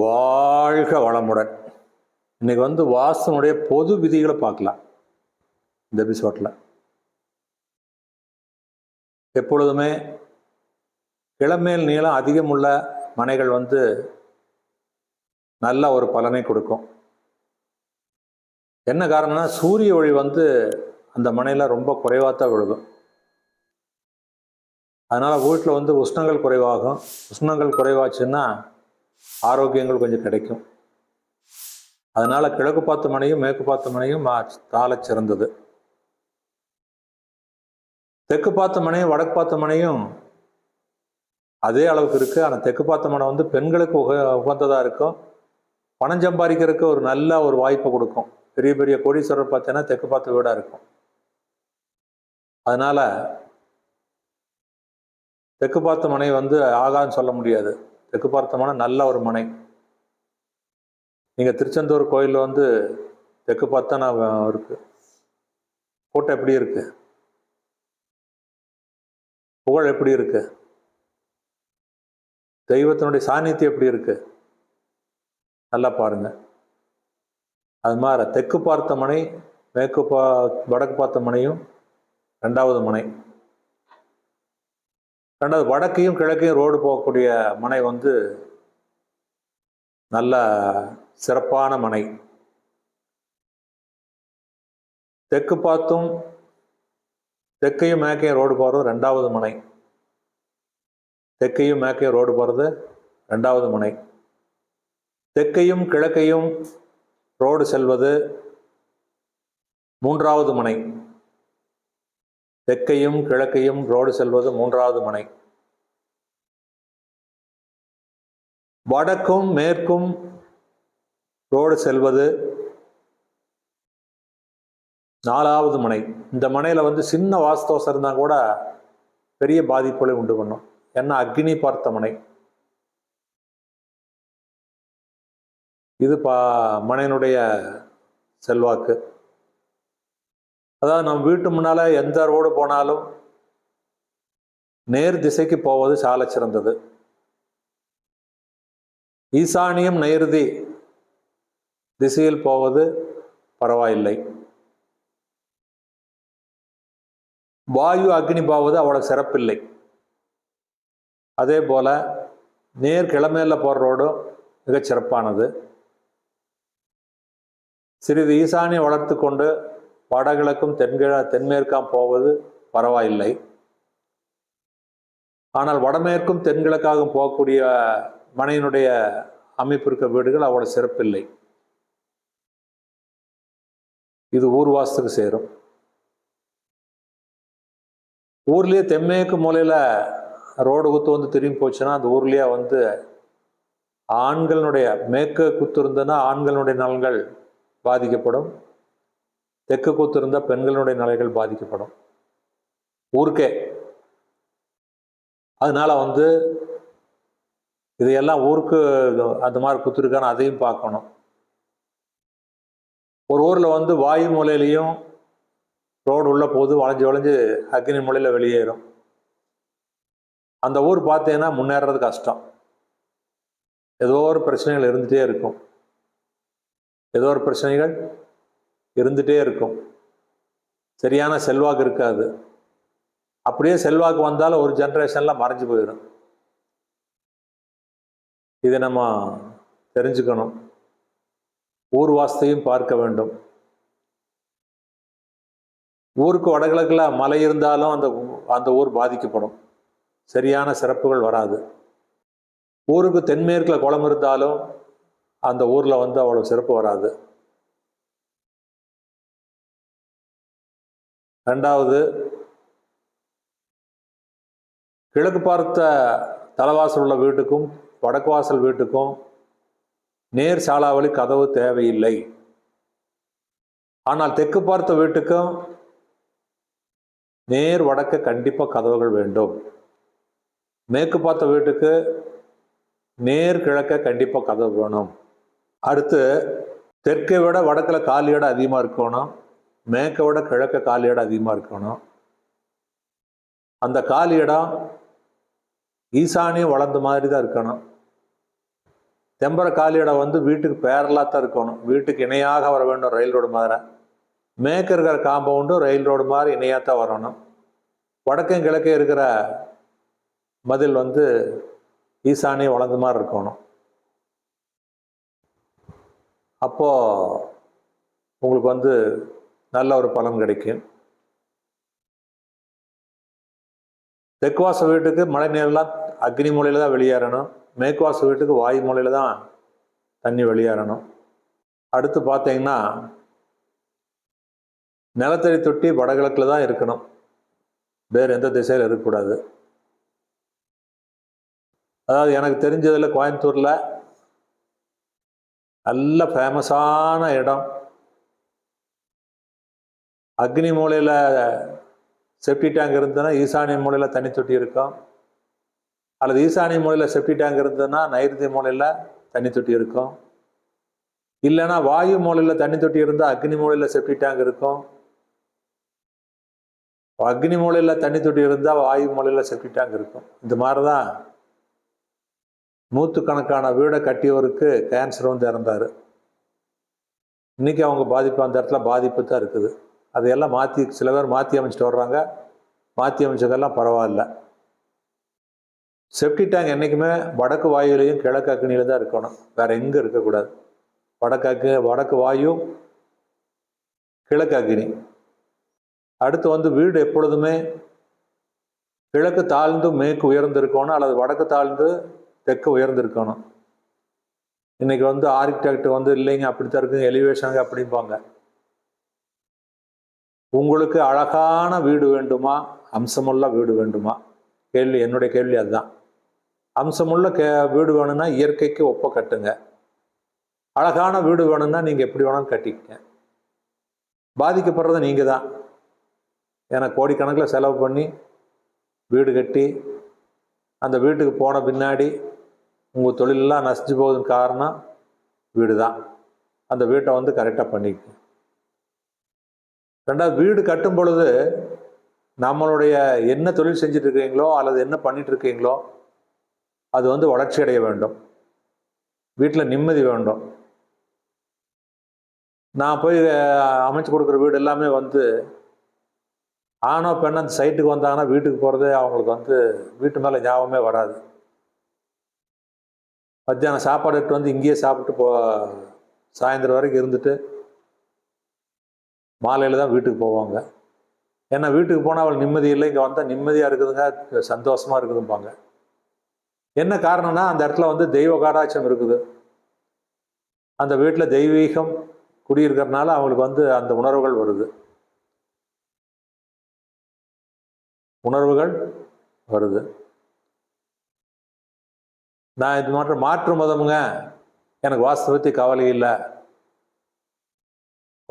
வாழ்க வளமுடன். இன்னைக்கு வந்து வாசனுடைய பொது விதிகளை பார்க்கலாம். இந்த எபிசோட்ல எப்பொழுதுமே இளமேல் நீளம் அதிகமுள்ள மனைகள் வந்து நல்ல ஒரு பலனை கொடுக்கும். என்ன காரணம்னா சூரிய ஒளி வந்து அந்த மனையில் ரொம்ப குறைவாக தான் விழுகும். அதனால் வீட்டில் வந்து உஷ்ணங்கள் குறைவாகும். உஷ்ணங்கள் குறைவாச்சுன்னா ஆரோக்கியங்கள் கொஞ்சம் கிடைக்கும். அதனால கிழக்கு பார்த்த மனையும் மேற்கு பார்த்த மனையும் தாள சிறந்தது. தெற்கு பார்த்த மனையும் வடக்கு பார்த்த மனையும் அதே அளவுக்கு இருக்கு. ஆனால் தெற்கு பார்த்த மனை வந்து பெண்களுக்கு உக உகந்ததா இருக்கும். பணம் சம்பாதிக்கிறதுக்கு ஒரு நல்ல ஒரு வாய்ப்பை கொடுக்கும். பெரிய பெரிய கோடீஸ்வரர் பார்த்தீங்கன்னா தெற்கு பார்த்த வீடா இருக்கும். அதனால தெற்கு பார்த்த மனை வந்து ஆகான்னு சொல்ல முடியாது. தெற்கு பார்த்த மனை நல்ல ஒரு மனை. நீங்கள் திருச்செந்தூர் கோயிலில் வந்து தெற்கு பார்த்தா நான் இருக்கு. கோட்டை எப்படி இருக்கு? புகழ் எப்படி இருக்கு? தெய்வத்தினுடைய சாநித்தியம் எப்படி இருக்கு? நல்லா பாருங்க. அது மாதிரி தெற்கு பார்த்த மனை மேற்கு பா வடக்கு பார்த்த மனையும் ரெண்டாவது மனை. ரெண்டாவது வடக்கையும் கிழக்கையும் ரோடு போகக்கூடிய மனை வந்து நல்ல சிறப்பான மனை. தெற்கு பார்த்தும் தெற்கையும் மேற்கையும் ரோடு போகிறது ரெண்டாவது மனை. தெற்கையும் மேற்கையும் ரோடு போகிறது ரெண்டாவது மனை. தெற்கையும் கிழக்கையும் ரோடு செல்வது மூன்றாவது மனை. தெற்கையும் கிழக்கையும் ரோடு செல்வது மூன்றாவது மனை. வடக்கும் மேற்கும் ரோடு செல்வது நாலாவது மனை. இந்த மனையில் வந்து சின்ன வாஸ்தோசம் இருந்தால் கூட பெரிய பாதிப்புகளை உண்டு பண்ணும். ஏன்னா அக்னி பார்த்த மனை. இது பா மனையினுடைய செல்வாக்கு. அதாவது நம்ம வீட்டு முன்னால் எந்த ரோடு போனாலும் நேர் திசைக்கு போவது சால சிறந்தது. ஈசானியம் நைருதி திசையில் போவது பரவாயில்லை. வாயு அக்னி போவது அவ்வளோ சிறப்பில்லை. அதே போல நேர் கிழமையில் போகிற ரோடும் மிகச் சிறப்பானது. சிறிது ஈசானியை வளர்த்து கொண்டு வடகிழக்கும் தென்கிழ தென்மேற்காம் போவது பரவாயில்லை. ஆனால் வடமேற்கும் தென்கிழக்காகவும் போகக்கூடிய மனையினுடைய அமைப்பு இருக்க வீடுகள் அவ்வளோ சிறப்பில்லை. இது ஊர் வாசத்துக்கு சேரும். ஊர்லேயே தென்மேற்கு மூலையில் ரோடு குத்து வந்து திரும்பி போச்சுன்னா அந்த ஊர்லேயே வந்து ஆண்களுடைய மேற்கு குத்து இருந்ததுன்னா ஆண்களுடைய நலன்கள் பாதிக்கப்படும். தெற்கு குத்து இருந்தால் பெண்களுடைய நலன்கள் பாதிக்கப்படும். ஊருக்கே. அதனால வந்து இதையெல்லாம் ஊருக்கு அந்த மாதிரி கொடுத்துருக்கான்னு அதையும் பார்க்கணும். ஒரு ஊரில் வந்து வாயு மூலையிலையும் ரோடு உள்ள போது வளைஞ்சு வளைஞ்சு அக்னி மூலையில் வெளியேறும். அந்த ஊர் பார்த்தீங்கன்னா முன்னேறது கஷ்டம். ஏதோ ஒரு பிரச்சனைகள் இருந்துகிட்டே இருக்கும். ஏதோ ஒரு பிரச்சனைகள் இருந்துகிட்டே இருக்கும். சரியான செல்வாக்கு இருக்காது. அப்படியே செல்வாக்கு வந்தாலும் ஒரு ஜென்ரேஷனில் மறைஞ்சு போயிடும். இதை நம்ம தெரிஞ்சுக்கணும். ஊர்வாசத்தையும் பார்க்க வேண்டும். ஊருக்கு வடகிழக்கில் மலை இருந்தாலும் அந்த அந்த ஊர் பாதிக்கப்படும். சரியான சிறப்புகள் வராது. ஊருக்கு தென்மேற்கில் குளம் இருந்தாலும் அந்த ஊரில் வந்து அவ்வளோ சிறப்பு வராது. ரெண்டாவது கிழக்கு பார்த்த தலைவாசல் உள்ள வீட்டுக்கும் வடக்கு வாசல் வீட்டுக்கும் நேர் சாலாவளி கதவு தேவையில்லை. ஆனால் தெற்கு பார்த்த வீட்டுக்கும் நேர் வடக்கு கண்டிப்பாக கதவுகள் வேண்டும். மேற்கு பார்த்த வீட்டுக்கு நேர் கிழக்க கண்டிப்பாக கதவு வேணும். அடுத்து தெற்கை விட வடக்கில் காலி இடம் அதிகமாக இருக்கணும். மேற்கை விட கிழக்க காலி இடம் அதிகமாக இருக்கணும். அந்த காலி இடம் ஈசானியம் வளர்ந்த மாதிரி தான் இருக்கணும். தெம்பர காலியோட வந்து வீட்டுக்கு பேரலாக தான் இருக்கணும். வீட்டுக்கு இணையாக வர வேண்டும் ரயில் ரோடு மாதிரி. மேற்கு இருக்கிற காம்பவுண்டும் ரயில் ரோடு மாதிரி இணையாக தான் வரணும். வடக்கும் கிழக்கே இருக்கிற மதில் வந்து ஈசானே வளர்ந்த மாதிரி இருக்கணும். அப்போது உங்களுக்கு வந்து நல்ல ஒரு பலன் கிடைக்கும். தெற்குவாச வீட்டுக்கு மழை நீர்லாம் அக்னி மூலையில் தான் வெளியேறணும். மேக்வாசு வீட்டுக்கு வாய் மூலையில் தான் தண்ணி வெளியேறணும். அடுத்து பார்த்தீங்கன்னா நிலத்தடி தொட்டி வடகிழக்கில் தான் இருக்கணும். வேறு எந்த திசையில் இருக்கக்கூடாது. அதாவது எனக்கு தெரிஞ்சதில் கோயம்புத்தூரில் நல்ல ஃபேமஸான இடம். அக்னி மூலையில் செப்டி டேங்க் இருந்ததுன்னா ஈசானிய மூலையில் தண்ணி தொட்டி இருக்கும். அல்லது ஈசானிய மூலையில் செப்டி டேங்க் இருந்ததுன்னா நைருதி மூலையில் தண்ணி தொட்டி இருக்கும். இல்லைன்னா வாயு மூலையில் தண்ணி தொட்டி இருந்தால் அக்னி மூலையில் செப்டி டேங்க் இருக்கும். அக்னி மூலையில் தண்ணி தொட்டி இருந்தால் வாயு மூலையில் செப்டி டேங்க் இருக்கும். இந்த மாதிரி தான் நூற்றுக்கணக்கான வீடை கட்டியவருக்கு கேன்சர் வந்து இறந்தார். இன்றைக்கி அவங்க பாதிப்பு அந்த இடத்துல பாதிப்பு தான் இருக்குது. அதையெல்லாம் மாற்றி சில பேர் மாற்றி அமைச்சிட்டு வர்றாங்க. மாற்றி அமைச்சதெல்லாம் பரவாயில்ல. செப்டி டேங்க் என்றைக்குமே வடக்கு வாயுலையும் கிழக்கு அக்னியில தான் இருக்கணும். வேற எங்கே இருக்கக்கூடாது. வடக்காக்கு வடக்கு வாயு கிழக்கு அக்னி. அடுத்து வந்து வீடு எப்பொழுதுமே கிழக்கு தாழ்ந்து மேற்கு உயர்ந்து இருக்கணும் அல்லது வடக்கு தாழ்ந்து தெற்கு உயர்ந்திருக்கணும். இன்றைக்கி வந்து ஆர்கிடெக்ட் வந்து இல்லைங்க அப்படித்தான் இருக்குங்க எலிவேஷனுங்க அப்படிம்பாங்க. உங்களுக்கு அழகான வீடு வேண்டுமா? அம்சமுள்ள வீடு வேண்டுமா? கேள்வி என்னுடைய கேள்வி அதுதான். அம்சமுள்ள கே வீடு வேணும்னா இயற்கைக்கு ஒப்ப கட்டுங்க. அழகான வீடு வேணும்னா நீங்கள் எப்படி வேணாலும் கட்டிக்கங்க. பாதிக்கப்படுறது நீங்கள் தான். ஏன்னா கோடிக்கணக்கில் செலவு பண்ணி வீடு கட்டி அந்த வீட்டுக்கு போன பின்னாடி உங்கள் தொழிலெல்லாம் நசிச்சு போகுதுன்னு காரணம் வீடு தான். அந்த வீட்டை வந்து கரெக்டாக பண்ணிக்கங்க. ரெண்டாவது வீடு கட்டும் பொழுது நம்மளுடைய என்ன தொழில் செஞ்சுட்டு இருக்கீங்களோ அல்லது என்ன பண்ணிட்டு இருக்கீங்களோ அது வந்து வளர்ச்சி அடைய வேண்டும். வீட்டில் நிம்மதி வேண்டும். நான் போய் அமைச்சு கொடுக்குற வீடு எல்லாமே வந்து ஆணோ பெண்ணோ அந்த சைட்டுக்கு வந்தாங்கன்னா வீட்டுக்கு போகிறதே அவங்களுக்கு வந்து வீட்டு மேலே ஞாபகமே வராது. மத்தியானம் சாப்பாடு எடுத்து வந்து இங்கேயே சாப்பிட்டு போ சாயந்தரம் வரைக்கும் இருந்துட்டு மாலையில் தான் வீட்டுக்கு போவாங்க. ஏன்னா வீட்டுக்கு போனால் அவள் நிம்மதி இல்லை இங்கே வந்தால் நிம்மதியாக இருக்குதுங்க சந்தோஷமாக இருக்குதும்பாங்க. என்ன காரணம்னா அந்த இடத்துல வந்து தெய்வ காடாட்சம் இருக்குது. அந்த வீட்டில் தெய்வீகம் குடியிருக்கிறதுனால அவங்களுக்கு வந்து அந்த உணர்வுகள் வருது. உணர்வுகள் வருது. நான் இது மாற்ற மாற்று மதமுங்க. எனக்கு வாஸ்து கவலை இல்லை.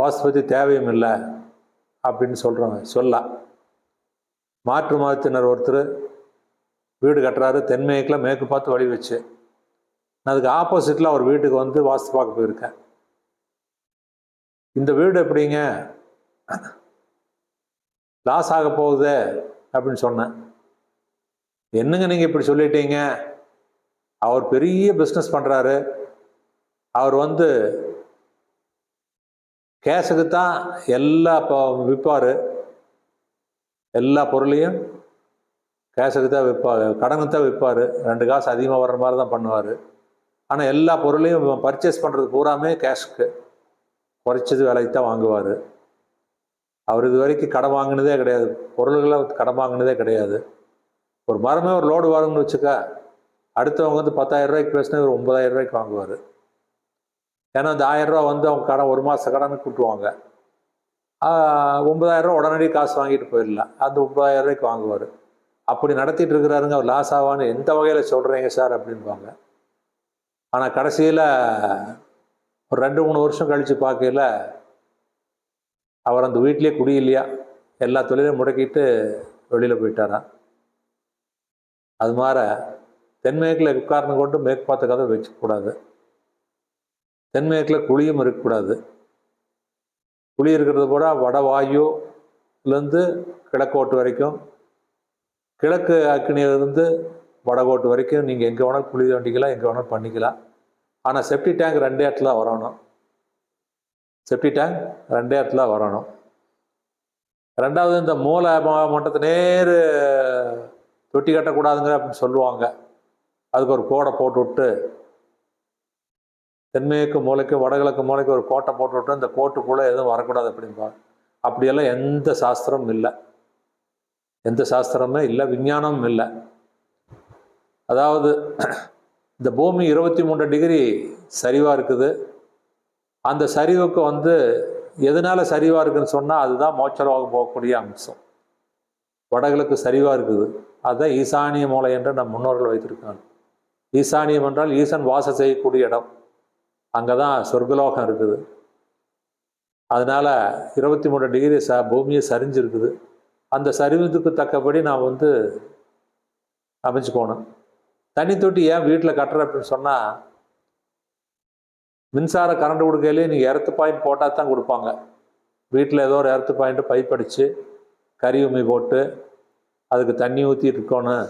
வாஸ்து தேவையும் இல்லை. அப்படின்னு சொல்கிறவங்க சொல்லலாம். மாற்று மதத்தினர் ஒருத்தர் வீடு கட்டுறாரு தென்மேற்கில் மேற்கு பார்த்து வழி வச்சு. நான் அதுக்கு ஆப்போசிட்டில் அவர் வீட்டுக்கு வந்து வாஸ்து பார்க்க போயிருக்கேன். இந்த வீடு எப்படிங்க? லாஸ் ஆக போகுதே அப்படின்னு சொன்னேன். என்னங்க நீங்கள் இப்படி சொல்லிட்டீங்க? அவர் பெரிய பிஸ்னஸ் பண்ணுறாரு அவர் வந்து கேஷுக்கு தான் எல்லா இப்போ விற்பார். எல்லா பொருளையும் கேஷுக்கு தான் விற்பார் கடனுக்கு தான் விற்பார். ரெண்டு காசு அதிகமாக வர்ற மாதிரி தான் பண்ணுவார். ஆனால் எல்லா பொருளையும் பர்ச்சேஸ் பண்ணுறது பூராமே கேஷ்க்கு குறைச்சது விலைக்கு தான் வாங்குவார். அவர் இது வரைக்கும் கடன் வாங்கினதே கிடையாது. பொருள்களை கடன் வாங்கினதே கிடையாது. ஒரு மரமே ஒரு லோடு வரும்னு வச்சுக்க அடுத்தவங்க வந்து பத்தாயிரம் ரூபாய்க்கு பேசினா ஒரு ஒன்பதாயிரம் ரூபாய்க்கு வாங்குவார். ஏன்னா அந்த ஆயிரம் ரூபா வந்து அவங்க கடன் ஒரு மாத கடனுக்கு கூட்டுவாங்க. ஒன்பதாயிரம் ரூபா உடனடி காசு வாங்கிட்டு போயிடலாம். அந்த ஒன்பதாயிரம் ரூபாய்க்கு வாங்குவார். அப்படி நடத்திட்டு இருக்கிறாருங்க அவர் லாஸ் ஆவான்னு எந்த வகையில் சொல்கிறீங்க சார் அப்படின்பாங்க. ஆனால் கடைசியில் ஒரு ரெண்டு மூணு வருஷம் கழித்து பார்க்கையில் அவர் அந்த வீட்டிலே குடியில்லையா எல்லா தொழிலையும் முடக்கிட்டு வெளியில் போயிட்டாராம் அது மாதிரி தென்மேற்கில் உட்கார்ந்து கொண்டு மேற்கு பார்த்த கதை வச்சுக்கூடாது தென்மேற்கில் குழியும் இருக்கக்கூடாது. குழி இருக்கிறது கூட வட வாயுலேருந்து கிழக்கோட்டு வரைக்கும் கிழக்கு அக்னியிலிருந்து வடகோட்டு வரைக்கும் நீங்கள் எங்கே வேணாலும் குழி தோண்டிக்கலாம் எங்கே வேணாலும் பண்ணிக்கலாம். ஆனால் செப்டி டேங்க் ரெண்டே இடத்துல வரணும். செப்டி டேங்க் ரெண்டே இடத்துல வரணும். ரெண்டாவது இந்த மூளை ம- மட்டத்தை நேர் தொட்டி கட்டக்கூடாதுங்க அப்படின்னு சொல்லுவாங்க. அதுக்கு ஒரு கோடை போட்டு விட்டு தென்மேற்கு மூலைக்கு வடகிழக்கு மூலைக்கு ஒரு கோட்டை போட்டு விட்டு இந்த கோட்டுக்குள்ளே எதுவும் வரக்கூடாது அப்படிம்பா அப்படியெல்லாம் எந்த சாஸ்திரமும் இல்லை. எந்த சாஸ்திரமே இல்லை விஞ்ஞானமும் இல்லை. அதாவது இந்த பூமி இருபத்தி மூன்று டிகிரி சரிவாக இருக்குது. அந்த சரிவுக்கு வந்து எதனால் சரிவாக இருக்குதுன்னு சொன்னால் அதுதான் மோட்சலோக போகக்கூடிய அம்சம். வடகிழக்கு சரிவாக இருக்குது. அதுதான் ஈசானிய மூலை என்று நம் முன்னோர்கள் வைத்திருக்காங்க ஈசானியம் என்றால் ஈசன் வாசம் செய்யக்கூடிய இடம். அங்கே தான் சொர்க்கலோகம் இருக்குது. அதனால் இருபத்தி மூணு டிகிரி ச பூமியை சரிஞ்சிருக்குது. அந்த சரிவுக்கு தக்கபடி நான் வந்து அமைச்சுக்கோணும் தண்ணி தொட்டி ஏன் வீட்டில் கட்டுற அப்படின்னு சொன்னால் மின்சார கரண்ட் கொடுக்கையிலே நீங்கள் எர்த்து பாயிண்ட் போட்டால் தான் கொடுப்பாங்க. வீட்டில் ஏதோ ஒரு எர்த்து பாயிண்ட்டு பைப் அடித்து கறி உமி போட்டு அதுக்கு தண்ணி ஊற்றிட்டு இருக்கணும்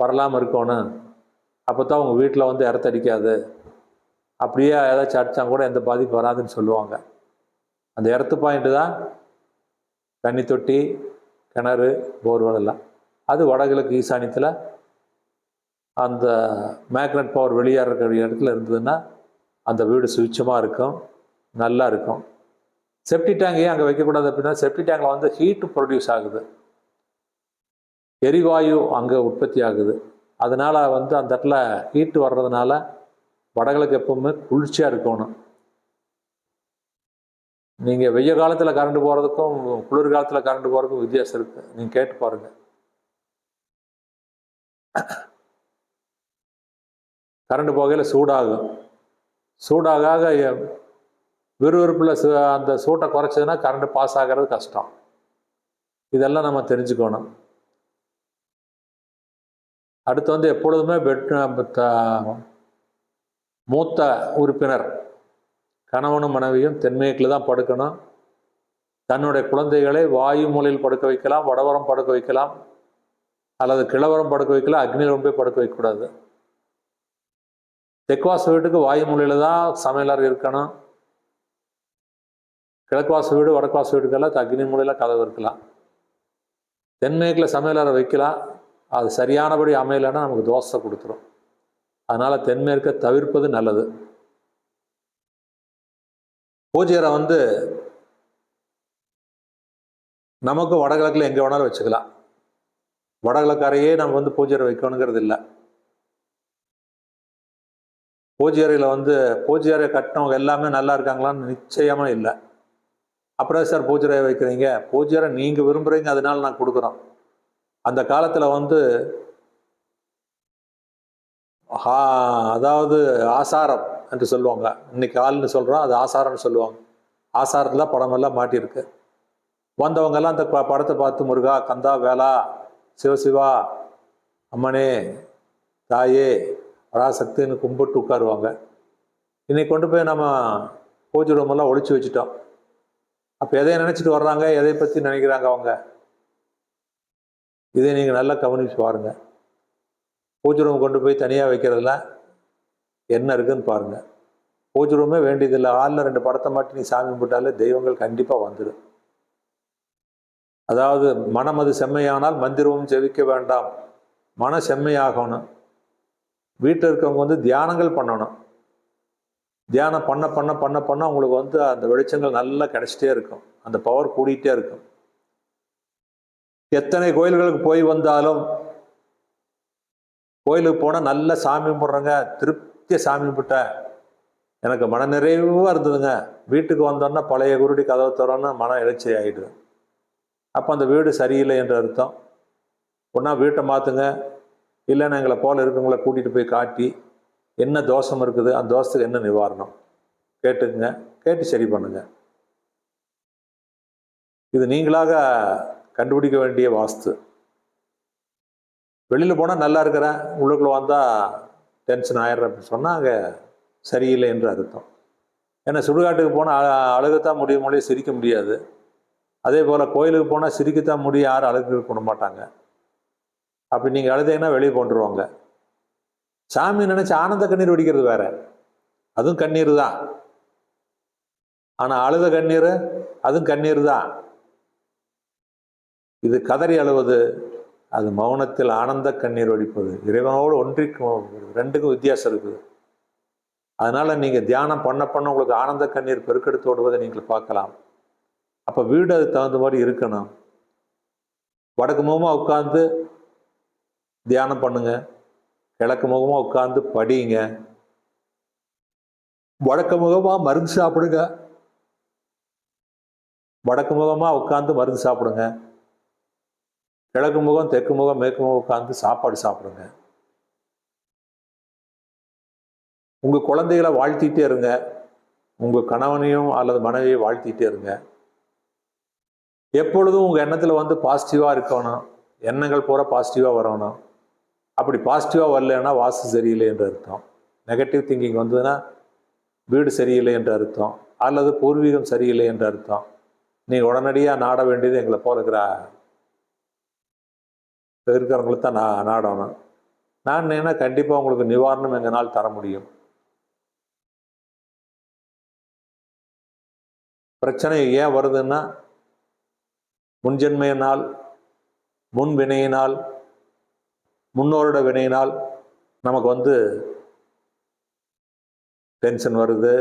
வரலாமல் இருக்கணும். அப்போ தான் உங்கள் வீட்டில் வந்து எர்த்தடிக்காது அப்படியே ஏதாச்சும் அடித்தா கூட எந்த பாதிப்பு வராதுன்னு சொல்லுவாங்க. அந்த எர்த்து பாயிண்ட்டு தான் தண்ணி தொட்டி கிணறு போர்வெல் எல்லாம். அது வடகிழக்கு ஈசானியத்தில் அந்த மேக்னட் பவர் வெளியேறக்கூடிய இடத்துல இருந்ததுன்னா அந்த வீடு சுவிட்சமாக இருக்கும் நல்லா இருக்கும். செப்டி டேங்க் ஏன் அங்கே வைக்கக்கூடாது அப்படின்னா செப்டி டேங்கில் வந்து ஹீட்டு ப்ரொடியூஸ் ஆகுது. எரிவாயு அங்கே உற்பத்தி ஆகுது. அதனால் வந்து அந்த இடத்துல ஹீட்டு வர்றதுனால வடகிழக்கு எப்பவுமே குளிர்ச்சியாக இருக்கணும். நீங்கள் வெய்ய காலத்தில் கரண்ட் போகிறதுக்கும் குளிர் காலத்தில் கரண்ட் போகிறதுக்கும் வித்தியாசம் இருக்குது நீங்கள் கேட்டு பாருங்கள் கரண்ட் போகையில் சூடாகும். சூடாக ஆக விறுவிறுப்பில் அந்த சூட்டை குறைச்சதுன்னா கரண்ட் பாஸ் ஆகிறது கஷ்டம். இதெல்லாம் நம்ம தெரிஞ்சுக்கணும். அடுத்து வந்து எப்பொழுதுமே பெட் மூத்த உறுப்பினர். கணவனும் மனைவியும் தென்மேற்கில் தான் படுக்கணும். தன்னுடைய குழந்தைகளை வாயு மூலையில் படுக்க வைக்கலாம் வடவரம் படுக்க வைக்கலாம் அல்லது கிழவரம் படுக்க வைக்கலாம் அக்னியில் போய் படுக்க வைக்கக்கூடாது. தெற்குவாச வீட்டுக்கு வாயு மூலையில் தான் சமையலறை இருக்கணும். கிழக்குவாச வீடு வடக்குவாச வீட்டுக்கெல்லாம் அக்னி மூலையில் கதவு இருக்கலாம். தென்மேற்கில் சமையலறை வைக்கலாம். அது சரியானபடி அமையலைன்னா நமக்கு தோசை கொடுத்துரும். அதனால் தென்மேற்கை தவிர்ப்பது நல்லது. பூஜையறை வந்து நமக்கு வடகிழக்கில் எங்கே வேணாலும் வச்சுக்கலாம். வடகிழக்கு அறையே நம்ம வந்து பூஜையறை வைக்கணுங்கிறது இல்லை. பூஜை அறையில் வந்து பூஜை அறை கட்டினவங்க எல்லாமே நல்லா இருக்காங்களான்னு நிச்சயமாக இல்லை. அப்புறம் சார் பூஜை வைக்கிறீங்க? பூஜை அறை நீங்கள் விரும்புகிறீங்க அதனால நான் கொடுக்குறோம். அந்த காலத்தில் வந்து ஆ- அதாவது ஆசாரம். என்று சொல்லுவாங்க இன்னைக்கு ஆள்னு சொல்கிறோம் அது ஆசாரம்னு சொல்லுவாங்க. ஆசாரத்தில் படமெல்லாம் மாட்டியிருக்கு. வந்தவங்கெல்லாம் அந்த ப- படத்தை பார்த்து முருகா கந்தா வேளா சிவசிவா அம்மனே தாயே பராசக்தின்னு கும்பிட்டு உட்காருவாங்க. இன்னைக்கு கொண்டு போய் நம்ம பூஜை ரூமெல்லாம் ஒழிச்சு வச்சுட்டோம். அப்போ எதை நினச்சிட்டு வர்றாங்க? எதை பற்றி நினைக்கிறாங்க அவங்க? இதை நீங்கள் நல்லா கவனிச்சு பாருங்கள் பூஜை ரூம் கொண்டு போய் தனியாக வைக்கிறதுலாம் என்ன இருக்குன்னு பாருங்க. பூஜை ரூமே வேண்டியதில்லை. ஆளில் ரெண்டு படத்தை மாட்டி நீ சாமி கும்பிட்டாலே தெய்வங்கள் கண்டிப்பாக வந்துடும் அதாவது மனம் அது செம்மையானால் மந்திரமும் செவிக்க வேண்டாம். மன செம்மையாகணும். வீட்டில் இருக்கவங்க வந்து தியானங்கள் பண்ணணும். தியானம் பண்ண பண்ண பண்ண பண்ண அவங்களுக்கு வந்து அந்த வெளிச்சங்கள் நல்லா கிடைச்சிட்டே இருக்கும். அந்த பவர் கூடிகிட்டே இருக்கும். எத்தனை கோயில்களுக்கு போய் வந்தாலும் கோயிலுக்கு போனால் நல்ல சாமி கும்பிட்றேங்க நித்திய சாமி கும்பிட்டேன் எனக்கு மன நிறைவாக இருந்ததுங்க. வீட்டுக்கு வந்தோன்னா பழைய குருடி கதவை தரோன்னா மன எழுச்சி ஆகிடுது அப்போ அந்த வீடு சரியில்லை என்ற அர்த்தம். ஒன்றா வீட்டை மாற்றுங்க இல்லைன்னா எங்களை போல இருக்கவங்களை கூட்டிகிட்டு போய் காட்டி என்ன தோஷம் இருக்குது அந்த தோஷத்துக்கு என்ன நிவாரணம்? கேட்டுக்குங்க. கேட்டு சரி பண்ணுங்க. இது நீங்களாக கண்டுபிடிக்க வேண்டிய வாஸ்து. வெளியில் போனால் நல்லா இருக்கிறேன். உள்ளுக்குள்ளே வந்தால் டென்ஷன் ஆயிடுற அப்படின்னு சொன்னால் அங்கே சரியில்லை என்று அர்த்தம். ஏன்னா சுடுகாட்டுக்கு போனால் அழுகத்தான் முடியும் மொழியை சிரிக்க முடியாது. அதே போல் கோயிலுக்கு போனால் சிரிக்கத்தான் முடியும் யாரும் அழுகு பண்ண மாட்டாங்க. அப்படி நீங்கள் அழுதீங்கன்னா வெளியே கொண்டுருவாங்க சாமி நினச்சி ஆனந்த கண்ணீர் வடிக்கிறது வேற. அதுவும் கண்ணீர் தான். ஆனால் அழுத கண்ணீர் அதுவும் கண்ணீர் தான். இது கதறி அழுவது அது மௌனத்தில் ஆனந்த கண்ணீர் ஒழிப்பது இறைவனோடு ஒன்றிக்கும் ரெண்டுக்கும் வித்தியாசம் இருக்குது. அதனால் நீங்கள் தியானம் பண்ண பண்ண உங்களுக்கு ஆனந்த கண்ணீர் பெருக்கெடுத்து ஓடுவதை நீங்கள் பார்க்கலாம். அப்போ வீடு அதுக்கு தகுந்த மாதிரி இருக்கணும். வடக்கு முகமாக உட்காந்து தியானம் பண்ணுங்க. கிழக்கு முகமாக உட்காந்து படியுங்க வடக்கு முகமாக மருந்து சாப்பிடுங்க. வடக்கு முகமாக உட்காந்து மருந்து சாப்பிடுங்க. கிழக்கு முகம் தெற்கு முகம் மேற்கு முகம் உட்காந்து சாப்பாடு சாப்பிடுங்க. உங்கள் குழந்தைகளை வாழ்த்திட்டே இருங்க. உங்கள் கணவனையும் அல்லது மனைவியை வாழ்த்திட்டே இருங்க. எப்பொழுதும் உங்கள் எண்ணத்தில் வந்து பாசிட்டிவாக இருக்கணும். எண்ணங்கள் பூரா பாசிட்டிவாக வரணும். அப்படி பாசிட்டிவாக வரலன்னா வாசு சரியில்லை என்று அர்த்தம். நெகட்டிவ் திங்கிங் வந்ததுன்னா வீடு சரியில்லை என்று அர்த்தம். அல்லது பூர்வீகம் சரியில்லை என்று அர்த்தம். நீங்கள் உடனடியாக நாட வேண்டியது எங்களை போல இருக்கிற இருக்கிறவங்களுக்கு தான் நான் நாடணும். நான் என்ன கண்டிப்பாக உங்களுக்கு நிவாரணம் எங்களால் தர முடியும். பிரச்சனை ஏன் வருதுன்னா முன்ஜென்மையினால் முன் வினையினால் முன்னோரோட வினையினால் நமக்கு வந்து டென்ஷன் வருது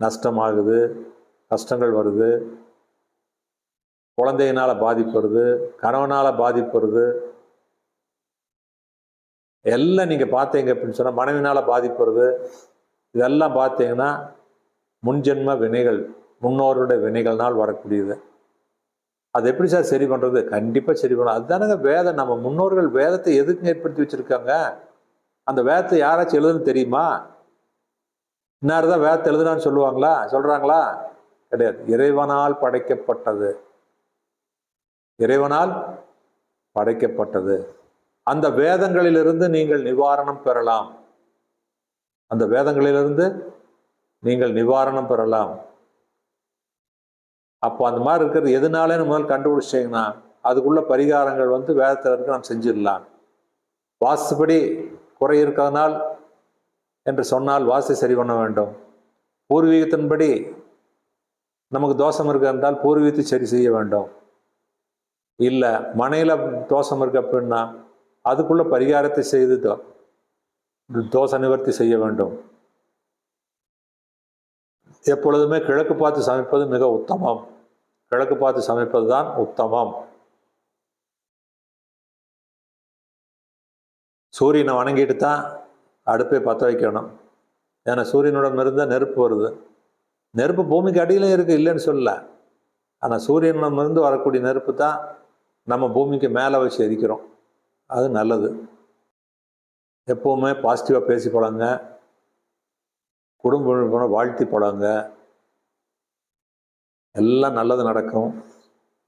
நஷ்டமாகுது கஷ்டங்கள் வருது குழந்தையினால் பாதிப்பு வருது பாதிப்படுது பாதிப்பு வருது எல்லாம் நீங்கள் பார்த்தீங்க அப்படின்னு சொன்னால் மனைவினால் பாதிப்பு இதெல்லாம் பார்த்தீங்கன்னா முன்ஜென்ம வினைகள் முன்னோருடைய வினைகள்னால் வரக்கூடியது. அது எப்படி சார் சரி பண்ணுறது கண்டிப்பாக சரி பண்ணும் அதுதானங்க வேதம். நம்ம முன்னோர்கள் வேதத்தை எதுக்கு ஏற்படுத்தி வச்சுருக்காங்க? அந்த வேதத்தை யாராச்சும் எழுதுன்னு தெரியுமா? இன்னார் தான் வேதத்தை எழுதுனான்னு சொல்லுவாங்களா? சொல்கிறாங்களா கிடையாது. இறைவனால் படைக்கப்பட்டது. இறைவனால் படைக்கப்பட்டது. அந்த வேதங்களிலிருந்து நீங்கள் நிவாரணம் பெறலாம். அந்த வேதங்களிலிருந்து நீங்கள் நிவாரணம் பெறலாம். அப்போ அந்த மாதிரி இருக்கிறது எதுனாலே முதல் கண்டுபிடிச்சிங்கன்னா அதுக்குள்ள பரிகாரங்கள் வந்து வேதத்தில் இருக்க நாம் செஞ்சிடலாம். வாசுபடி குறை இருக்கிறதுனால் என்று சொன்னால் வாசி சரி பண்ண வேண்டும். பூர்வீகத்தின்படி நமக்கு தோஷம் இருக்க என்றால் பூர்வீகத்தை சரி செய்ய வேண்டும். இல்லை மனையில் தோஷம் இருக்கு அப்படின்னா அதுக்குள்ள பரிகாரத்தை செய்து தோ- நிவர்த்தி செய்ய வேண்டும். எப்பொழுதுமே கிழக்கு பார்த்து சமைப்பது மிக உத்தமம். கிழக்கு பார்த்து சமைப்பது தான் உத்தமம். சூரியனை வணங்கிட்டு தான் அடுப்பை பற்ற வைக்கணும். ஏன்னா சூரியனுடன் இருந்தால் நெருப்பு வருது. நெருப்பு பூமிக்கு அடியிலும் இருக்குது இல்லைன்னு சொல்லல. ஆனால் சூரியனிடமிருந்து வரக்கூடிய நெருப்பு தான் நம்ம பூமிக்கு மேலே வச்சு எரிக்கிறோம். அது நல்லது. எப்போவுமே பாசிட்டிவாக பேசி பழங்க குடும்ப வாழ்த்தி பழங்க எல்லாம் நல்லது நடக்கும்.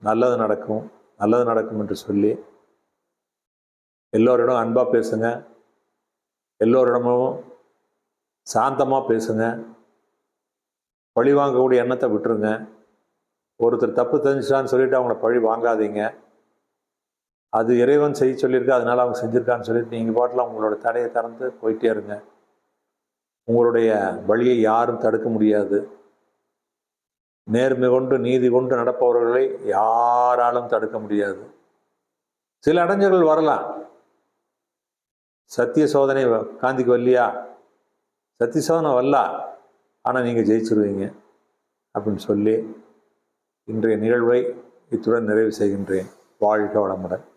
நல்லது நடக்கும். நல்லது நடக்கும் என்று சொல்லி எல்லோரிடம் அன்பாக பேசுங்க. எல்லோரிடமும் சாந்தமாக பேசுங்க. பழி வாங்கக்கூடிய எண்ணத்தை விட்டுருங்க. ஒருத்தர் தப்பு தெரிஞ்சிட்டான்னு சொல்லிட்டு அவங்கள பழி வாங்காதீங்க. அது இறைவன் செய்ய சொல்லியிருக்கு அதனால அவங்க செஞ்சுருக்கான்னு சொல்லிட்டு நீங்கள் பாட்டில் உங்களோட தடையை திறந்து போயிட்டே இருங்க. உங்களுடைய வழியை யாரும் தடுக்க முடியாது. நேர்மை கொண்டு நீதி கொண்டு நடப்பவர்களை யாராலும் தடுக்க முடியாது. சில இடைஞ்சல்கள் வரலாம். சத்திய சோதனை வ- காந்திக்கு வரலையா? சத்திய சோதனை வரல. ஆனால் நீங்கள் ஜெயிச்சிருவீங்க அப்படின்னு சொல்லி இன்றைய நிகழ்வை இத்துடன் நிறைவு செய்கின்றேன். வாழ்க வளமுடன்.